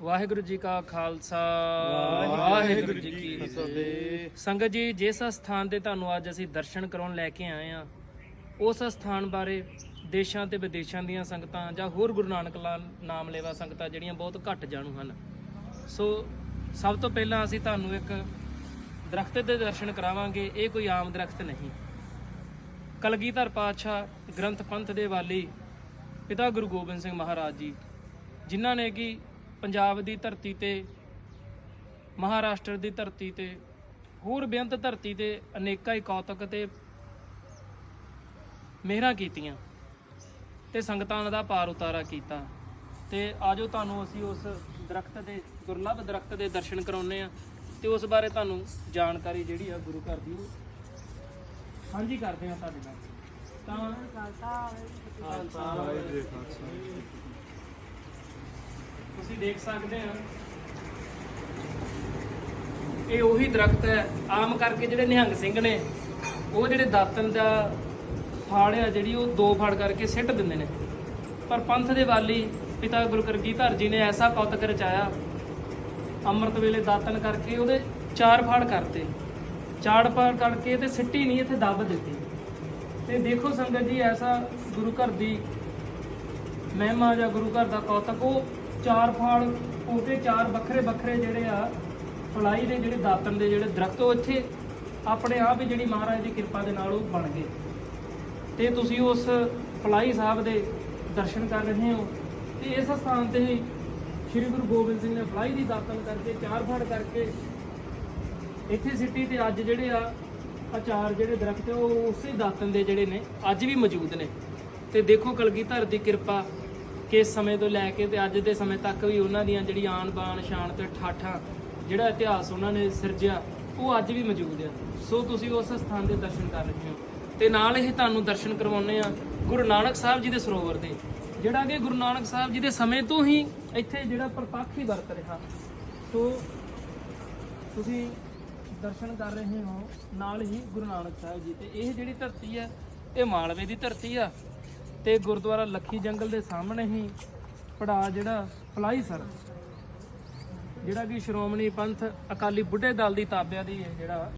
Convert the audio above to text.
ਵਾਹਿਗੁਰੂ ਜੀ ਕਾ ਖਾਲਸਾ ਵਾਹਿਗੁਰੂ ਜੀ ਕੀ ਫਤਿਹ। ਸੰਗਤ ਜੀ ਜਿਸ ਸਥਾਨ ਤੇ ਤੁਹਾਨੂੰ ਅੱਜ ਅਸੀਂ ਦਰਸ਼ਨ ਕਰਾਉਣ ਲੈ ਕੇ ਆਏ ਆ ਉਸ ਸਥਾਨ ਬਾਰੇ ਦੇਸ਼ਾਂ ਤੇ ਵਿਦੇਸ਼ਾਂ ਦੀਆਂ ਸੰਗਤਾਂ ਜਾਂ ਹੋਰ ਗੁਰੂ ਨਾਨਕ ਨਾਮ ਲੈਵਾ ਸੰਗਤਾਂ ਜਿਹੜੀਆਂ ਬਹੁਤ ਘੱਟ ਜਾਣੂ ਹਨ। ਸੋ ਸਭ ਤੋਂ ਪਹਿਲਾਂ ਅਸੀਂ ਤੁਹਾਨੂੰ ਇੱਕ ਦਰਖਤ ਦੇ ਦਰਸ਼ਨ ਕਰਾਵਾਂਗੇ ਇਹ ਕੋਈ ਆਮ ਦਰਖਤ ਨਹੀਂ। ਕਲਗੀਧਰ ਪਾਤਸ਼ਾਹ ਗ੍ਰੰਥ ਪੰਥ ਦੇ ਵਾਲੀ ਪਿਤਾ ਗੁਰੂ ਗੋਬਿੰਦ ਸਿੰਘ ਮਹਾਰਾਜ ਜੀ ਜਿਨ੍ਹਾਂ ਨੇ ਕਿ ਪੰਜਾਬ ਦੀ ਧਰਤੀ ਤੇ ਮਹਾਰਾਸ਼ਟਰ ਦੀ ਧਰਤੀ ਤੇ ਹੋਰ ਬੇਅੰਤ ਧਰਤੀ ਤੇ ਅਨੇਕਾਂ ਹੀ ਕੌਤਕ ਤੇ ਮਿਹਰਾਂ ਕੀਤੀਆਂ ਤੇ ਸੰਗਤਾਂ ਦਾ ਪਾਰ ਉਤਾਰਾ ਕੀਤਾ। ਤੇ ਆਜੋ ਤੁਹਾਨੂੰ ਅਸੀਂ ਉਸ ਦਰਖਤ ਦੇ ਦੁਰਲੱਭ ਦਰਖਤ ਦੇ ਦਰਸ਼ਨ ਕਰਾਉਨੇ ਆ ਤੇ ਉਸ ਬਾਰੇ ਤੁਹਾਨੂੰ ਜਾਣਕਾਰੀ ਜਿਹੜੀ ਆ ਗੁਰੂ ਘਰ ਦੀ ਉਹ ਸਾਂਝੀ ਕਰਦੇ ਆ ਤੁਹਾਡੇ ਨਾਲ। ਤਾਂ ਖਾਲਸਾ ਤੁਸੀਂ ਦੇਖ ਸਕਦੇ ਆ ਇਹ ਉਹੀ ਦਰਖਤ ਹੈ। ਆਮ ਕਰਕੇ ਜਿਹੜੇ ਨਿਹੰਗ ਸਿੰਘ ਨੇ, ਉਹ ਜਿਹੜੇ ਦਾਤਨ ਦਾ ਫਾੜ ਆ, ਜਿਹੜੀ ਉਹ ਦੋ ਫਾੜ ਕਰਕੇ ਸਿੱਟ ਦਿੰਦੇ ਨੇ। ਪਰ ਪੰਥ ਦੇ ਵਾਲੀ ਪਿਤਾ ਗੁਰੂ ਕਰਗੀਧਰ ਜੀ ਨੇ ਐਸਾ ਕੌਤਕ ਰਚਾਇਆ, ਅੰਮ੍ਰਿਤ ਵੇਲੇ ਦਾਤਨ ਕਰਕੇ ਉਹਦੇ ਚਾਰ ਫਾੜ ਕਰਤੇ। ਚਾਰ ਫਾੜ ਕਰਕੇ ਤੇ ਸਿੱਟੀ ਨਹੀਂ, ਇੱਥੇ ਦੱਬ ਦਿੱਤੀ। ਤੇ ਦੇਖੋ ਸੰਗਤ ਜੀ, ਐਸਾ ਗੁਰੂ ਘਰ ਦੀ ਮਹਿਮਾ ਜਾਂ ਗੁਰੂ ਘਰ ਦਾ ਕੌਤਕ, ਉਹ ਚਾਰ ਫਾੜ ਉਹਦੇ ਚਾਰ ਵੱਖਰੇ ਵੱਖਰੇ ਜਿਹੜੇ ਆ ਫਲਾਈ ਦੇ ਜਿਹੜੇ ਦਾਤਨ ਦੇ ਜਿਹੜੇ ਦਰਖਤ ਉਹ ਇੱਥੇ ਆਪਣੇ ਆਪ ਹੀ ਜਿਹੜੀ ਮਹਾਰਾਜ ਦੀ ਕਿਰਪਾ ਦੇ ਨਾਲ ਉਹ ਬਣ ਗਏ। ਤੇ ਤੁਸੀਂ ਉਸ ਫਲਾਈ ਸਾਹਿਬ ਦੇ ਦਰਸ਼ਨ ਕਰ ਰਹੇ ਹੋ ਤੇ ਇਸ ਸਥਾਨ ਤੇ ਹੀ ਸ੍ਰੀ ਗੁਰੂ ਗੋਬਿੰਦ ਸਿੰਘ ਨੇ ਫਲਾਈ ਦੀ ਦਾਤਨ ਕਰਕੇ ਚਾਰ ਫਾੜ ਕਰਕੇ ਇੱਥੇ ਸਿੱਟੀ ਤੇ ਅੱਜ ਜਿਹੜੇ ਆ ਆਚਾਰ ਜਿਹੜੇ ਦਰਖਤ ਆ, ਉਹ ਉਸੇ ਦਾਤਨ ਦੇ ਜਿਹੜੇ ਨੇ ਅੱਜ ਵੀ ਮੌਜੂਦ ਨੇ। ਤੇ ਦੇਖੋ ਕਲਗੀਧਰ ਦੀ ਕਿਰਪਾ ਕਿਸ ਸਮੇਂ ਤੋਂ ਲੈ ਕੇ ਤੇ ਅੱਜ ਦੇ ਸਮੇਂ ਤੱਕ ਵੀ ਉਹਨਾਂ ਦੀਆਂ ਜਿਹੜੀ ਆਣ ਬਾਣ, ਸ਼ਾਨ ਤੇ ਠਾਠਾਂ, ਜਿਹੜਾ ਇਤਿਹਾਸ ਉਹਨਾਂ ਨੇ ਸਿਰਜਿਆ, ਉਹ ਅੱਜ ਵੀ ਮੌਜੂਦ ਆ। ਸੋ ਤੁਸੀਂ ਉਸ ਸਥਾਨ ਦੇ ਦਰਸ਼ਨ ਕਰ ਰਹੇ ਹੋ ਤੇ ਨਾਲ ਇਹ ਤੁਹਾਨੂੰ ਦਰਸ਼ਨ ਕਰਵਾਉਨੇ ਆ ਗੁਰੂ ਨਾਨਕ ਸਾਹਿਬ ਜੀ ਦੇ ਸਰੋਵਰ ਦੇ, ਜਿਹੜਾ ਕਿ ਗੁਰੂ ਨਾਨਕ ਸਾਹਿਬ ਜੀ ਦੇ ਸਮੇਂ ਤੋਂ ਹੀ ਇੱਥੇ ਜਿਹੜਾ ਪ੍ਰਤੱਖ ਹੀ ਵਰਤ ਰਿਹਾ। ਸੋ ਤੁਸੀਂ ਦਰਸ਼ਨ ਕਰ ਰਹੇ ਹੋ ਨਾਲ ਹੀ ਗੁਰੂ ਨਾਨਕ ਸਾਹਿਬ ਜੀ ਤੇ ਇਹ ਜਿਹੜੀ ਧਰਤੀ ਹੈ, ਇਹ ਮਾਲਵੇ ਦੀ ਧਰਤੀ ਆ। ਤੇ ਗੁਰਦੁਆਰਾ ਲੱਖੀ ਜੰਗਲ ਦੇ ਸਾਹਮਣੇ ਹੀ ਪੜਾ ਜਿਹੜਾ ਫਲਾਈ ਸਰ, ਜਿਹੜਾ ਕਿ ਸ਼੍ਰੋਮਣੀ ਪੰਥ ਅਕਾਲੀ ਬੁੱਢੇ ਦਲ ਦੀ ਤਾਬਿਆਂ ਦੀ ਜਿਹੜਾ